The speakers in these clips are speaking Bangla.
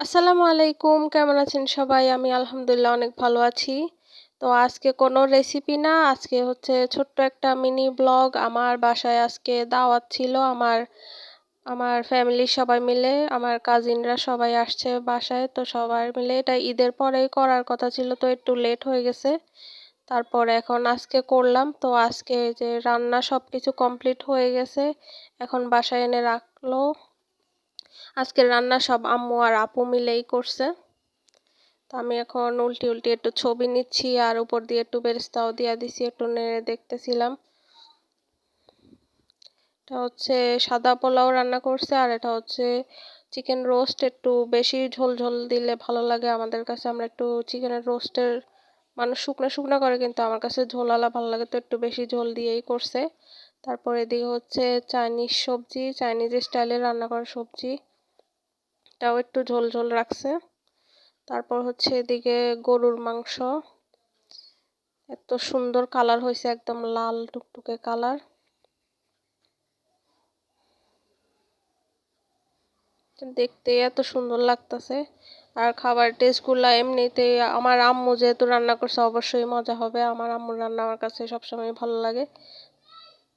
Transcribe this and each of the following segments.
আসসালামু আলাইকুম, কেমন আছেন সবাই? আমি আলহামদুলিল্লাহ অনেক ভালো আছি। তো আজকে কোনো রেসিপি না, আজকে হচ্ছে ছোট্ট একটা মিনি ব্লগ আমার বাসায় আজকে দাওয়াত ছিল, আমার আমার ফ্যামিলির সবাই মিলে, আমার কাজিনরা সবাই আসছে বাসায়, তো সবাই মিলে এটা ঈদের পরেই করার কথা ছিল, তো একটু লেট হয়ে গেছে। তারপর এখন আজকে করলাম, তো আজকে যে রান্না সব কিছু কমপ্লিট হয়ে গেছে। এখন বাসায় এনে রাখল। আজকের রান্না সব আম্মু আর আপু মিলেই করছে। তো আমি এখন উল্টি উল্টি একটু ছবি নিচ্ছি আর উপর দিয়ে একটু বেরেস্তাও দিয়ে দিছি, একটু নেড়ে দেখতেছিলাম। এটা হচ্ছে সাদা পোলাও রান্না করছে আর এটা হচ্ছে চিকেন রোস্ট, একটু বেশি ঝোল ঝোল দিলে ভালো লাগে। আমাদের কাছে আমরা একটু চিকেনের রোস্টের মানুষ শুকনো শুকনো করে, কিন্তু আমার কাছে ঝোলালা ভালো লাগে তো একটু বেশি ঝোল দিয়েই করছে। তারপর এদিকে হচ্ছে চাইনিজ সবজি, চাইনিজ স্টাইলে রান্না করা সবজি। এটাও একটু ঝোল ঝোল রাখছে। তারপর হচ্ছে এদিকে গরুর মাংস। এত সুন্দর কালার হয়েছে, একদম লাল টুকটুকে কালার। দেখতে এত সুন্দর লাগতেছে। আর খাবার টেস্টগুলো এমনিতে আমার আম্মু যেহেতু রান্না করছে, অবশ্যই মজা হবে। আমার আম্মুর রান্না আমার কাছে সবসময় ভালো লাগে।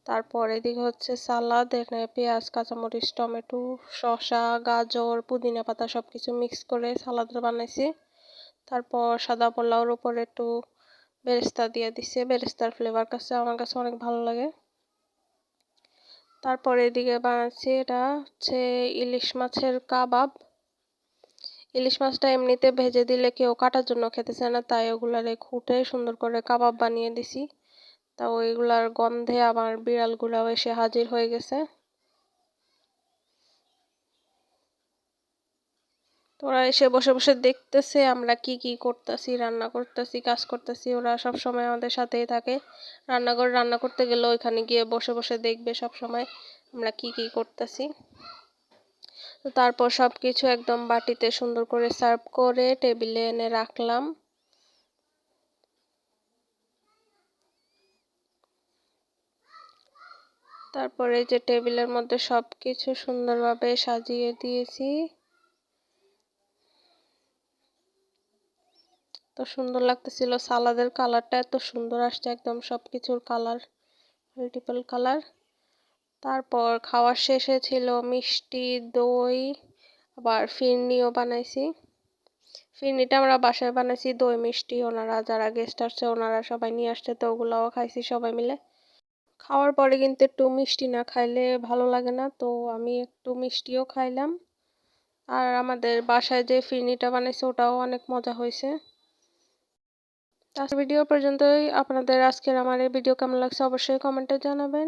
তারপর এদিকে হচ্ছে সালাদ, এখানে পেঁয়াজ, কাঁচামরিচ, টমেটো, শসা, গাজর, পুদিনা পাতা সব কিছু মিক্স করে সালাদ বানাইছি। তারপর সাদা পোলাওর উপর একটু বেরেস্তা দিয়ে দিছে। বেরেস্তার ফ্লেভার কাছে আমার কাছে অনেক ভালো লাগে। তারপর এদিকে বানাচ্ছি এটা হচ্ছে ইলিশ মাছের কাবাব। ইলিশ মাছটা এমনিতে ভেজে দিলে কেউ কাটার জন্য খেতেছে না, তাই ওগুলারে খুঁটে সুন্দর করে কাবাব বানিয়ে দিছি। তা ওইগুলার গন্ধে আমার বিড়ালগুলাও এসে হাজির হয়ে গেছে। ওরা এসে বসে বসে দেখতেছে আমরা কি কি করতেছি, রান্না করতেছি, কাজ করতেছি, ওরা সব সময় আমাদের সাথেই থাকে। রান্নাঘর রান্না করতে গেলে ওইখানে গিয়ে বসে বসে দেখবে সব সময় আমরা কি কি করতেছি। তারপর সব কিছু একদম বাটিতে সুন্দর করে সার্ভ করে টেবিলে এনে রাখলাম। তারপরে যে টেবিলের মধ্যে সব কিছু সুন্দরভাবে সাজিয়ে দিয়েছি। তো সুন্দর লাগতেছিল সালাদের কালারটা, এত সুন্দর আসছে একদম সব কিছুর কালার মাল্টিপল কালার। তারপর খাওয়ার শেষে ছিল মিষ্টি, দই, আবার ফিরনিও বানাইছি। ফিরনিটা আমরা বাসায় বানাইছি দই মিষ্টি, ওনারা যারা গেস্ট আসছে ওনারা সবাই নিয়ে আসছে, তো ওগুলাও খাইছি সবাই মিলে। খাওয়ার পরে কিন্তু একটু মিষ্টি না খাইলে ভালো লাগে না। তো আমি একটু মিষ্টিও খাইলাম। আর আমাদের বাসায় যে ফিরনিটা বানাইছে, ওটাও অনেক মজা হয়েছে। আজকের ভিডিও পর্যন্তই। আপনাদের আজকের আমার এই ভিডিও কেমন লাগছে অবশ্যই কমেন্টে জানাবেন।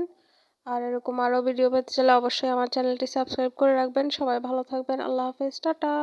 আর এরকম আরও ভিডিও পেতে চাইলে অবশ্যই আমার চ্যানেলটি সাবস্ক্রাইব করে রাখবেন। সবাই ভালো থাকবেন। আল্লাহ হাফেজ। টাটা।